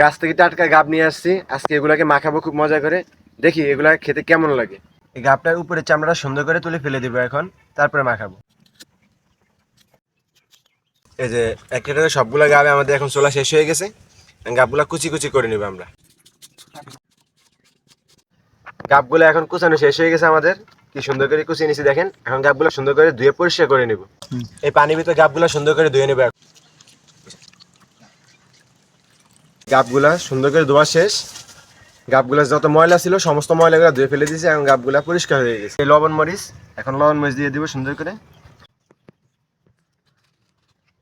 গাছ থেকে টাটকা গাব নিয়ে আসছি। আজকে এগুলাকে মাখাবো খুব মজা করে। দেখি এগুলা খেতে কেমন লাগে। এই গাবটার উপরে চামড়াটা সুন্দর করে তুলে ফেলে দিব এখন তারপরে মাখাবো। এই যে এক একটা করে সবগুলা গাবে আমাদের এখন চোলা শেষ হয়ে গেছে। গাবগুলা কুচি কুচি করে নিব আমরা। গাবগুলো এখন কুচানো শেষ হয়ে গেছে আমাদের। কি সুন্দর করে কুচিয়ে নিছি দেখেন। এখন গাবগুলো সুন্দর করে ধুয়ে পরিষ্কার করে নিব। এই পানির ভিতরে গাবগুলো সুন্দর করে ধুয়ে নেব এখন। গাবগুলা, সুন্দর করে ধোয়া শেষ। গাবগুলা যত ময়লা ছিল, সমস্ত ময়লাগুলো ধুয়ে ফেলে দিয়েছে এখন গাবগুলা পরিষ্কার হয়ে গেছে। এই লবণ মরিচ, এখন লবণ মরিচ দিয়ে দিব সুন্দর করে।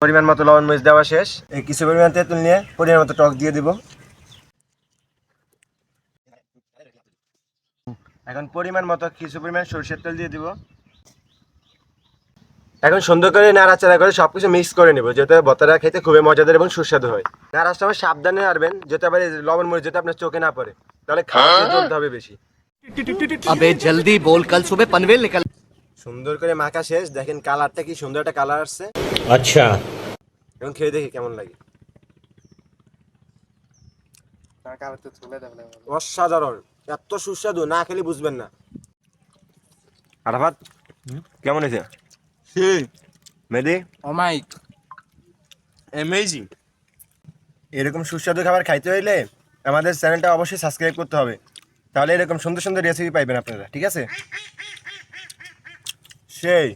পরিমাণ মতো লবণ মরিচ দেওয়া শেষ। এই কিছু পরিমাণ তেঁতুল নিয়ে পরিমাণ মতো টক দিয়ে দিব। এখন পরিমাণ মতো কিছু পরিমাণ সরষের তেল দিয়ে দিব। এখন সুন্দর করে নাড়াচাড়া করে সব কিছু মিক্স করে নেব যেতে বতরা খেতে খুবই মজাদার এবং সুস্বাদু হয়। নাড়ার সময় সাবধানে নাড়বেন যেতে আবার লবণ মরিচ যেতে আপনার চোখে না পড়ে তাহলে খাওয়া চলতে হবে বেশি। আবে জলদি বল কাল সুবে পানভেল নিকাল সুন্দর করে মাখা শেষ দেখেন কালারটা কি সুন্দর একটা কালার আসছে। আচ্ছা। এখন খেয়ে দেখি কেমন লাগে। অসাধারণ এত সুস্বাদু না খেলে বুঝবেন না। আরাফাত কেমন হয়েছে? সেই মেদি ও মাই অ্যামেজিং এরকম সুস্বাদু খাবার খাইতে হইলে আমাদের চ্যানেলটা অবশ্যই সাবস্ক্রাইব করতে হবে। তাহলে এরকম সুন্দর সুন্দর রেসিপি পাইবেন আপনারা ঠিক আছে? সেই।